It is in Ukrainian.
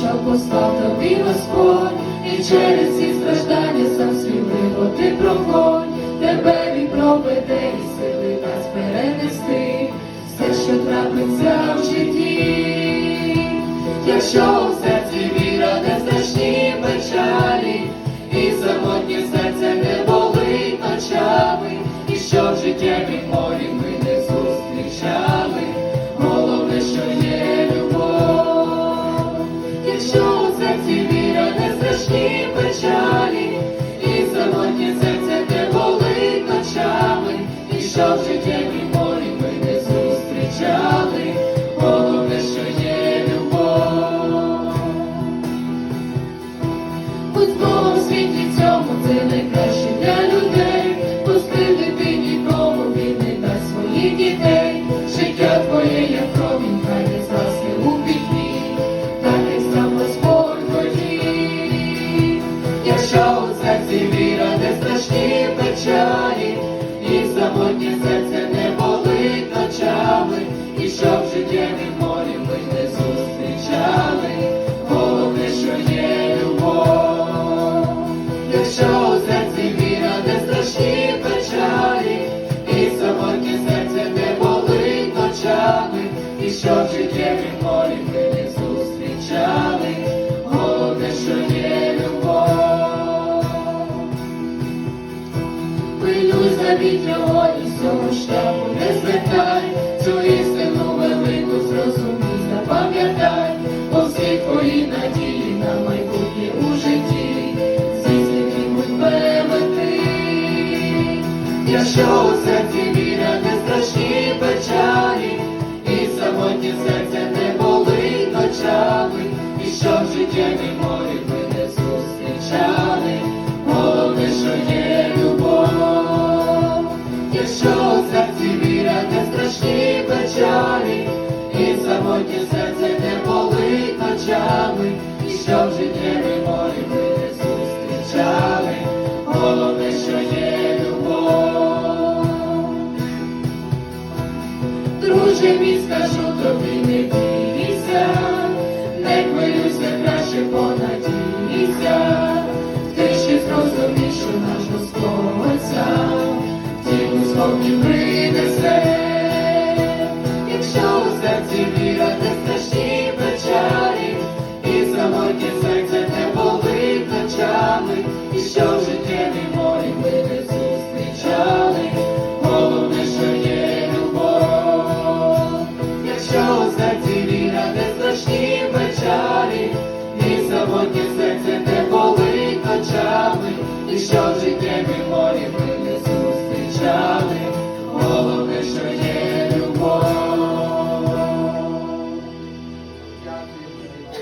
що послав тобі Господь, і через ці страждання сам сміливо ти проходь, тебе він проведе і сили дасть перенести. Все, що трапиться в житті, якщо у серці віра не страшні печалі, і самотнє серце не болить ночами, і що в життєві морі ми Будь з у світі цьому це найкраще Якщо у серці віра, не страшні печалі, і самотнє серце не болить ночами, і що в життєві морі зустрічали, головне, що є любов. Завіт його і всього шляху не звертай, цю істину запам'ятай, бо всі твої надії на майбутнє у Якщо у серці віра не страшні печалі, і самотнє серце не болить ночами, і що в життєві морі ми не зустрічали, головне, що є любов, якщо у серці віра не страшні печалі, і самотнє серце Мій, скажу тобі, не бійся, не хвилюйся, краще понадійся. Ти ще зрозумієш, що наш Господь сам тілу спокій принесе. Якщо у серці віра не страшні печалі, і самотнє серце не болить ночами, і що в життєві